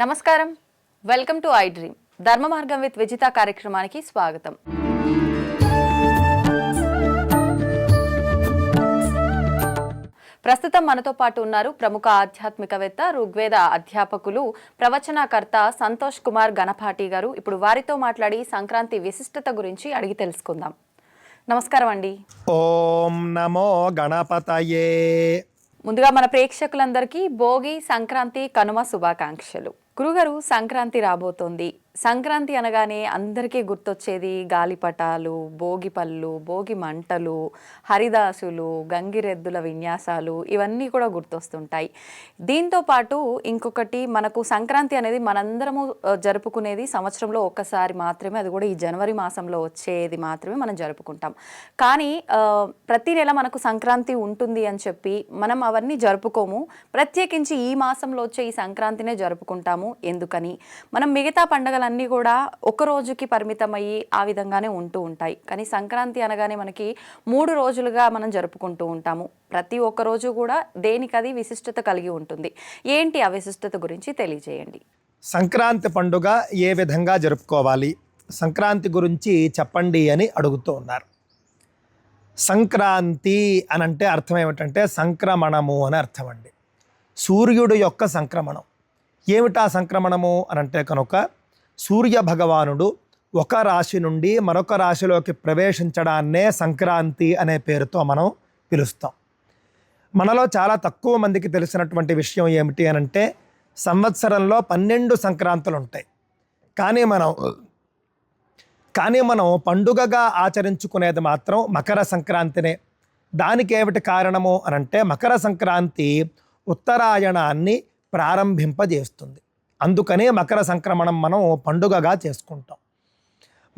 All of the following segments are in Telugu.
నమస్కారం. Welcome to I dream. ధర్మ మార్గం విత్ విజిత కార్యక్రమానికి స్వాగతం. ప్రస్తుతం మనతో పాటు ఉన్నారు ప్రముఖ ఆధ్యాత్మికవేత్త ఋగ్వేద అధ్యాపకులు ప్రవచనకర్త సంతోష్ కుమార్ గణపాటి గారు. ఇప్పుడు వారితో మాట్లాడి సంక్రాంతి విశిష్టత గురించి అడిగి తెలుసుకుందాం. నమస్కారం అండి. ఓం నమో గణపతయే. ముందుగా మన ప్రేక్షకులందరికీ భోగి సంక్రాంతి కనుమ శుభాకాంక్షలు. గురుగారు సంక్రాంతి రాబోతోంది. సంక్రాంతి అనగానే అందరికీ గుర్తొచ్చేది గాలిపటాలు భోగి పళ్ళు భోగి మంటలు హరిదాసులు గంగిరెద్దుల విన్యాసాలు ఇవన్నీ కూడా గుర్తొస్తుంటాయి. దీంతో పాటు ఇంకొకటి మనకు సంక్రాంతి అనేది మనందరము జరుపుకునేది సంవత్సరంలో ఒక్కసారి మాత్రమే అది కూడా ఈ జనవరి మాసంలో వచ్చేది మాత్రమే మనం జరుపుకుంటాం. కానీ ప్రతి నెల మనకు సంక్రాంతి ఉంటుంది అని చెప్పి మనం అవన్నీ జరుపుకోము. ప్రత్యేకించి ఈ మాసంలో వచ్చే ఈ సంక్రాంతినే జరుపుకుంటాము. ఎందుకని? మనం మిగతా అన్నీ కూడా ఒక రోజుకి పరిమితమయ్యి ఆ విధంగానే ఉంటూ ఉంటాయి. కానీ సంక్రాంతి అనగానే మనకి మూడు రోజులుగా మనం జరుపుకుంటూ ఉంటాము. ప్రతి ఒక్క రోజు కూడా దేనికది విశిష్టత కలిగి ఉంటుంది. ఏంటి ఆ విశిష్టత గురించి తెలియజేయండి. సంక్రాంతి పండుగ ఏ విధంగా జరుపుకోవాలి? సంక్రాంతి గురించి చెప్పండి అని అడుగుతూ ఉన్నారు. సంక్రాంతి అని అంటే అర్థం ఏమిటంటే సంక్రమణము అని అర్థం అండి. సూర్యుడు యొక్క సంక్రమణం. ఏమిటా సంక్రమణము అని అంటే కనుక సూర్య భగవానుడు ఒక రాశి నుండి మరొక రాశిలోకి ప్రవేశించడాన్నే సంక్రాంతి అనే పేరుతో మనం పిలుస్తాం. మనలో చాలా తక్కువ మందికి తెలిసినటువంటి విషయం ఏమిటి అని అంటే సంవత్సరంలో పన్నెండు సంక్రాంతులు ఉంటాయి కానీ మనం కానీ మనం పండుగగా ఆచరించుకునేది మాత్రం మకర సంక్రాంతినే. దానికి ఏమిటి కారణము అని అంటే మకర సంక్రాంతి ఉత్తరాయణాన్ని ప్రారంభింపజేస్తుంది. అందుకనే మకర సంక్రమణం మనం పండుగగా చేసుకుంటాం.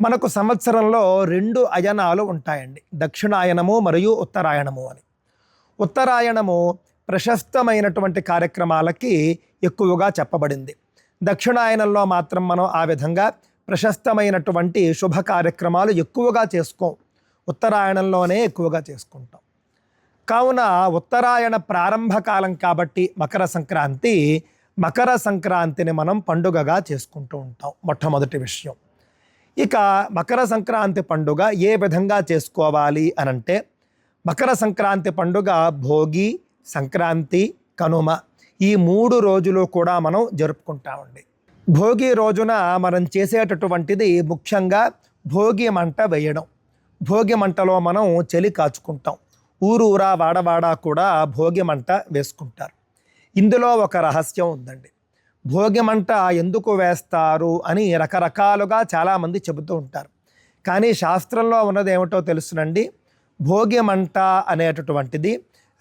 మనకు సంవత్సరంలో రెండు అయనాలు ఉంటాయండి. దక్షిణాయనము మరియు ఉత్తరాయణము అని. ఉత్తరాయణము ప్రశస్తమైనటువంటి కార్యక్రమాలకి ఎక్కువగా చెప్పబడింది. దక్షిణాయనంలో మాత్రం మనం ఆ విధంగా ప్రశస్తమైనటువంటి శుభ కార్యక్రమాలు ఎక్కువగా చేసుకోం. ఉత్తరాయణంలోనే ఎక్కువగా చేసుకుంటాం. కావున ఉత్తరాయణ ప్రారంభ కాలం కాబట్టి మకర సంక్రాంతి మకర సంక్రాంతిని మనం పండుగగా చేసుకుంటూ ఉంటాం మొట్టమొదటి విషయం. ఇక మకర సంక్రాంతి పండుగ ఏ విధంగా చేసుకోవాలి అనంటే మకర సంక్రాంతి పండుగ భోగి సంక్రాంతి కనుమ ఈ మూడు రోజులు కూడా మనం జరుపుకుంటామండి భోగి రోజున మనం చేసేటటువంటిది ముఖ్యంగా భోగి మంట వేయడం. భోగి మంటలో మనం చలి కాచుకుంటాం. ఊరూరా వాడవాడ కూడా భోగి మంట వేసుకుంటారు. ఇందులో ఒక రహస్యం ఉందండి. భోగి మంట ఎందుకు వేస్తారు అని రకరకాలుగా చాలామంది చెబుతూ ఉంటారు. కానీ శాస్త్రంలో ఉన్నది ఏమిటో తెలుసునండి. భోగి మంట అనేటటువంటిది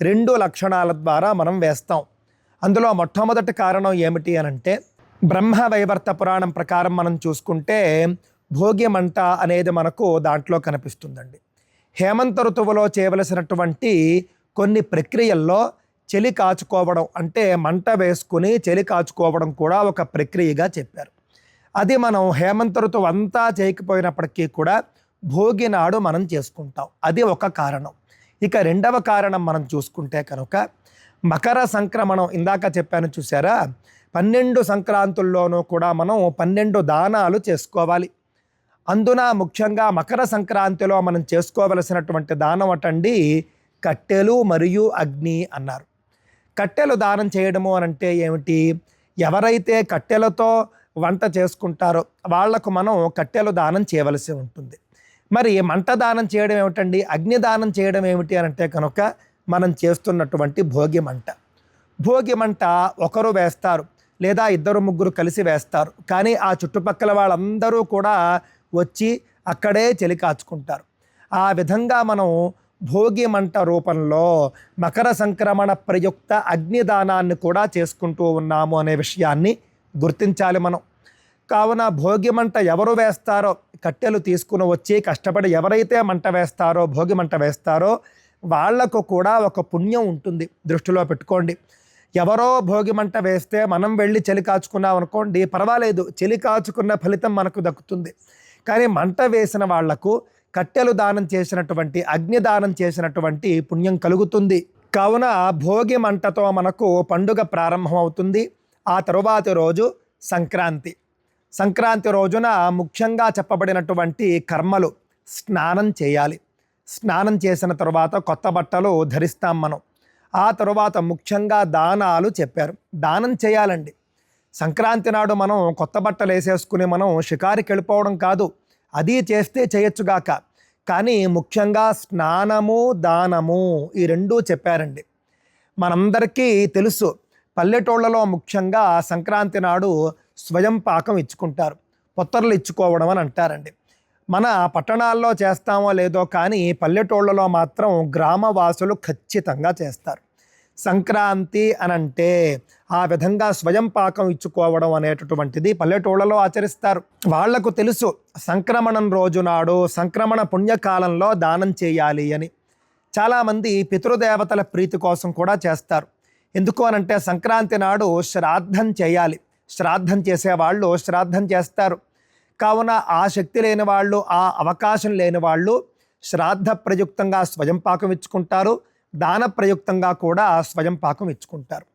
రెండు లక్షణాల ద్వారా మనం వేస్తాం. అందులో మొట్టమొదటి కారణం ఏమిటి అని అంటే బ్రహ్మ వైవర్త పురాణం ప్రకారం మనం చూసుకుంటే భోగి మంట అనేది మనకు దాంట్లో కనిపిస్తుందండి. హేమంత ఋతువులో చేయవలసినటువంటి కొన్ని ప్రక్రియల్లో చలి కాచుకోవడం అంటే మంట వేసుకుని చలి కాచుకోవడం కూడా ఒక ప్రక్రియగా చెప్పారు. అది మనం హేమంత ఋతువు అంతా చేయకపోయినప్పటికీ కూడా భోగి నాడు మనం చేసుకుంటాం. అది ఒక కారణం. ఇక రెండవ కారణం మనం చూసుకుంటే కనుక మకర సంక్రమణం ఇందాక చెప్పాను చూసారా? పన్నెండు సంక్రాంతుల్లోనూ కూడా మనం పన్నెండు దానాలు చేసుకోవాలి. అందున ముఖ్యంగా మకర సంక్రాంతిలో మనం చేసుకోవలసినటువంటి దానం అటండి కట్టెలు మరియు అగ్ని అన్నారు. కట్టెలు దానం చేయడము అని అంటే ఏమిటి? ఎవరైతే కట్టెలతో వంట చేసుకుంటారో వాళ్ళకు మనం కట్టెలు దానం చేయవలసి ఉంటుంది. మరి మంట దానం చేయడం ఏమిటండి? అగ్ని దానం చేయడం ఏమిటి అని అంటే కనుక మనం చేస్తున్నటువంటి భోగి మంట. భోగి మంట ఒకరు వేస్తారు లేదా ఇద్దరు ముగ్గురు కలిసి వేస్తారు. కానీ ఆ చుట్టుపక్కల వాళ్ళందరూ కూడా వచ్చి అక్కడే చలి కాచుకుంటారు. ఆ విధంగా మనం భోగి మంట రూపంలో మకర సంక్రమణ ప్రయుక్త అగ్నిదానాన్ని కూడా చేసుకుంటూ ఉన్నాము అనే విషయాన్ని గుర్తించాలి మనం. కావున భోగిమంట ఎవరు వేస్తారో కట్టెలు తీసుకుని వచ్చి కష్టపడి ఎవరైతే మంట వేస్తారో భోగిమంట వేస్తారో వాళ్ళకు కూడా ఒక పుణ్యం ఉంటుంది. దృష్టిలో పెట్టుకోండి. ఎవరో భోగిమంట వేస్తే మనం వెళ్ళి చలి కాచుకున్నాం అనుకోండి పర్వాలేదు. చలి కాచుకున్న ఫలితం మనకు దక్కుతుంది. కానీ మంట వేసిన వాళ్ళకు కట్టెలు దానం చేసినటువంటి అగ్ని దానం చేసినటువంటి పుణ్యం కలుగుతుంది. కావున భోగి మంటతో మనకు పండుగ ప్రారంభమవుతుంది. ఆ తరువాతి రోజు సంక్రాంతి. సంక్రాంతి రోజున ముఖ్యంగా చెప్పబడినటువంటి కర్మలు స్నానం చేయాలి. స్నానం చేసిన తర్వాత కొత్త బట్టలు ధరిస్తాం మనం. ఆ తరువాత ముఖ్యంగా దానాలు చెప్పారు. దానం చేయాలండి. సంక్రాంతి నాడు మనం కొత్త బట్టలు వేసేసుకుని మనం షికారికి వెళ్ళిపోవడం కాదు. అది చేస్తే చేయొచ్చుగాక కానీ ముఖ్యంగా స్నానము దానము ఈ రెండూ చెప్పారండి. మనందరికీ తెలుసు పల్లెటూళ్ళలో ముఖ్యంగా సంక్రాంతి నాడు స్వయం పాకం ఇచ్చుకుంటారు. పొత్తర్లు ఇచ్చుకోవడం అని అంటారండి. మన పట్టణాల్లో చేస్తామో లేదో కానీ పల్లెటూళ్ళలో మాత్రం గ్రామవాసులు ఖచ్చితంగా చేస్తారు. సంక్రాంతి అని అంటే ఆ విధంగా స్వయం పాకం ఇచ్చుకోవడం అనేటటువంటిది పల్లెటూళ్ళలో ఆచరిస్తారు. వాళ్ళకు తెలుసు సంక్రమణం రోజు నాడు సంక్రమణ పుణ్యకాలంలో దానం చేయాలి అని. చాలామంది పితృదేవతల ప్రీతి కోసం కూడా చేస్తారు. ఎందుకు అనంటే సంక్రాంతి నాడు శ్రాద్ధం చేయాలి. శ్రాద్ధం చేసేవాళ్ళు శ్రాద్ధం చేస్తారు. కావున ఆ శక్తి లేని వాళ్ళు ఆ అవకాశం లేని వాళ్ళు శ్రాద్ధ ప్రయుక్తంగా స్వయం పాకం ఇచ్చుకుంటారు. దాన ప్రయుక్తంగా కూడా స్వయం పాకం ఇచ్చుకుంటారు.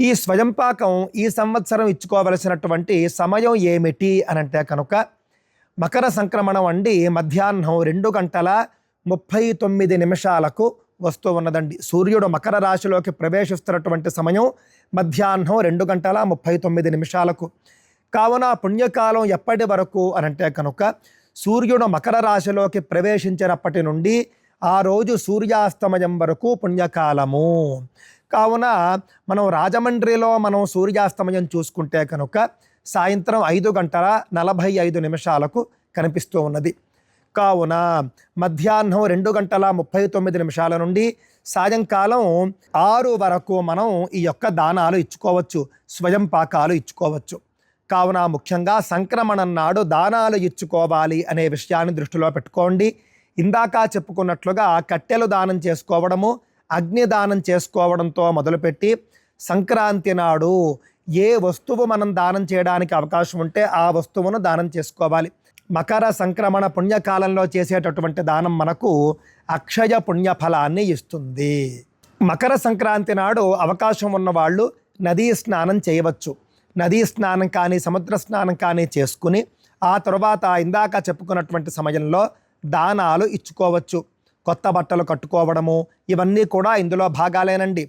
ఈ స్వయం పాకం ఈ సంవత్సరం ఇచ్చుకోవలసినటువంటి సమయం ఏమిటి అని అంటే కనుక మకర సంక్రమణం అండి మధ్యాహ్నం రెండు గంటల ముప్పై తొమ్మిది నిమిషాలకు వస్తూ ఉన్నదండి. సూర్యుడు మకర రాశిలోకి ప్రవేశిస్తున్నటువంటి సమయం మధ్యాహ్నం రెండు గంటల ముప్పై తొమ్మిది నిమిషాలకు. కావున పుణ్యకాలం ఎప్పటి వరకు అనంటే కనుక సూర్యుడు మకర రాశిలోకి ప్రవేశించినప్పటి నుండి ఆ రోజు సూర్యాస్తమయం వరకు పుణ్యకాలము. కావున మనం రాజమండ్రిలో మనం సూర్యాస్తమయం చూసుకుంటే కనుక సాయంత్రం ఐదు గంటల నలభై ఐదు నిమిషాలకు కనిపిస్తూ ఉన్నది. కావున మధ్యాహ్నం రెండు గంటల ముప్పై తొమ్మిది నిమిషాల నుండి సాయంకాలం ఆరు వరకు మనం ఈ యొక్క దానాలు ఇచ్చుకోవచ్చు స్వయం పాకాలు ఇచ్చుకోవచ్చు. కావున ముఖ్యంగా సంక్రమణం నాడు దానాలు ఇచ్చుకోవాలి అనే విషయాన్ని దృష్టిలో పెట్టుకోండి. ఇందాక చెప్పుకున్నట్లుగా కట్టెలు దానం చేసుకోవడము అగ్ని దానం చేసుకోవడంతో మొదలుపెట్టి సంక్రాంతి నాడు ఏ వస్తువు మనం దానం చేయడానికి అవకాశం ఉంటే ఆ వస్తువును దానం చేసుకోవాలి. మకర సంక్రమణ పుణ్యకాలంలో చేసేటటువంటి దానం మనకు అక్షయ పుణ్య ఫలాన్ని ఇస్తుంది. మకర సంక్రాంతి నాడు అవకాశం ఉన్నవాళ్ళు నదీ స్నానం చేయవచ్చు. నదీ స్నానం కానీ సముద్ర స్నానం కానీ చేసుకుని ఆ తర్వాత ఇందాక చెప్పుకున్నటువంటి సమయంలో దానాలు ఇచ్చుకోవచ్చు. కొత్త బట్టలు కట్టుకోవడము ఇవన్నీ కూడా ఇందులో భాగాలేనండి.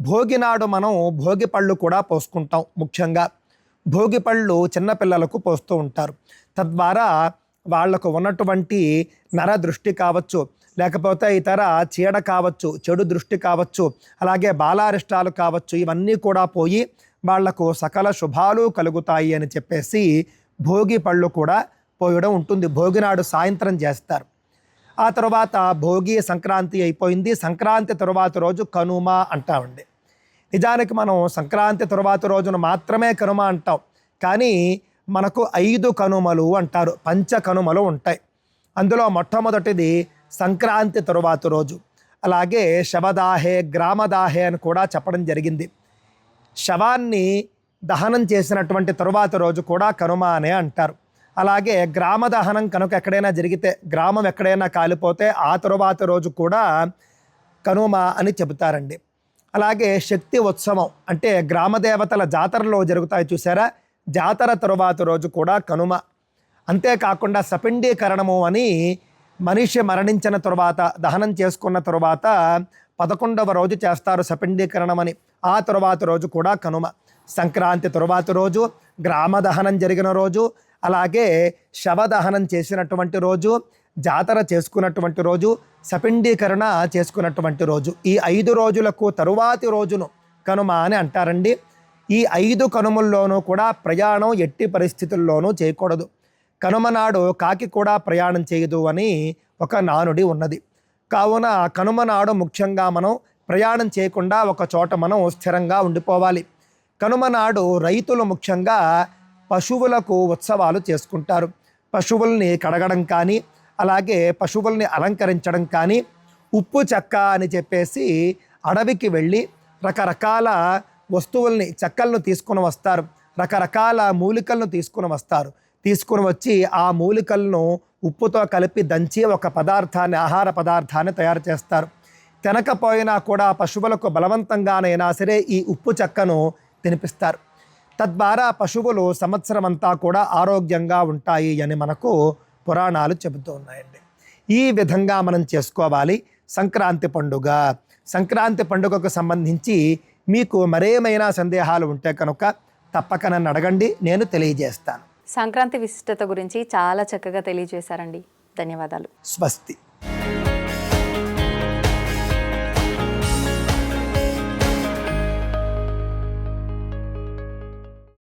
భోగి నాడు మనం భోగి పళ్ళు కూడా పోసుకుంటాం ముఖ్యంగా. భోగి పళ్ళు చిన్నపిల్లలకు పోస్తూ ఉంటారు. తద్వారా వాళ్ళకు ఉన్నటువంటి నర దృష్టి కావచ్చు లేకపోతే ఇతర చీడ కావచ్చు చెడు దృష్టి కావచ్చు అలాగే బాలారిష్టాలు కావచ్చు ఇవన్నీ కూడా పోయి వాళ్ళకు సకల శుభాలు కలుగుతాయి అని చెప్పేసి భోగి పళ్ళు కూడా పోయడం ఉంటుంది. భోగినాడు సాయంత్రం చేస్తారు. ఆ తర్వాత భోగి సంక్రాంతి అయిపోయింది. సంక్రాంతి తరువాత రోజు కనుమ అంటామండి. నిజానికి మనం సంక్రాంతి తరువాత రోజున మాత్రమే కనుమ అంటాం. కానీ మనకు ఐదు కనుమలు అంటారు. పంచ కనుమలు ఉంటాయి. అందులో మొట్టమొదటిది సంక్రాంతి తరువాత రోజు. అలాగే శవదాహే గ్రామదాహే అని కూడా చెప్పడం జరిగింది. శవాన్ని దహనం చేసినటువంటి తరువాత రోజు కూడా కనుమ అనే అంటారు. అలాగే గ్రామ దహనం కనుక ఎక్కడైనా జరిగితే గ్రామం ఎక్కడైనా కాలిపోతే ఆ తరువాత రోజు కూడా కనుమ అని చెబుతారండి. అలాగే శక్తి ఉత్సవం అంటే గ్రామ దేవతల జాతరలో జరుగుతాయి చూసారా? జాతర తరువాత రోజు కూడా కనుమ. అంతేకాకుండా సపిండీకరణము అని మనిషి మరణించిన తరువాత దహనం చేసుకున్న తరువాత పదకొండవ రోజు చేస్తారు సపిండీకరణం అని. ఆ తరువాత రోజు కూడా కనుమ. సంక్రాంతి తరువాత రోజు గ్రామ దహనం జరిగిన రోజు అలాగే శవదహనం చేసినటువంటి రోజు జాతర చేసుకున్నటువంటి రోజు సపిండీకరణ చేసుకున్నటువంటి రోజు. ఈ ఐదు రోజులకు తరువాతి రోజును కనుమ అని అంటారండి. ఈ ఐదు కనుమల్లోనూ కూడా ప్రయాణం ఎట్టి పరిస్థితుల్లోనూ చేయకూడదు. కనుమ నాడు కాకి కూడా ప్రయాణం చేయదు అని ఒక నానుడి ఉన్నది. కావున కనుమ నాడు ముఖ్యంగా మనం ప్రయాణం చేయకుండా ఒక చోట మనం స్థిరంగా ఉండిపోవాలి. కనుమ నాడు రైతులు ముఖ్యంగా పశువులకు ఉత్సవాలు చేసుకుంటారు. పశువుల్ని కడగడం కానీ అలాగే పశువుల్ని అలంకరించడం కానీ ఉప్పు చెక్క అని చెప్పేసి అడవికి వెళ్ళి రకరకాల వస్తువుల్ని చెక్కలను తీసుకుని వస్తారు. రకరకాల మూలికలను తీసుకుని వస్తారు. తీసుకుని వచ్చి ఆ మూలికలను ఉప్పుతో కలిపి దంచి ఒక పదార్థాన్ని ఆహార పదార్థాన్ని తయారు చేస్తారు. తినకపోయినా కూడా పశువులకు బలవంతంగానైనా సరే ఈ ఉప్పు చెక్కను తినిపిస్తారు. తద్వారా పశువులు సంవత్సరం అంతా కూడా ఆరోగ్యంగా ఉంటాయి అని మనకు పురాణాలు చెబుతూ ఉన్నాయండి. ఈ విధంగా మనం చేసుకోవాలి. సంక్రాంతి పండుగ. సంక్రాంతి పండుగకు సంబంధించి మీకు మరేమైనా సందేహాలు ఉంటే కనుక తప్పక నన్ను అడగండి. నేను తెలియజేస్తాను. సంక్రాంతి విశిష్టత గురించి చాలా చక్కగా తెలియజేశారండి. ధన్యవాదాలు. స్వస్తి.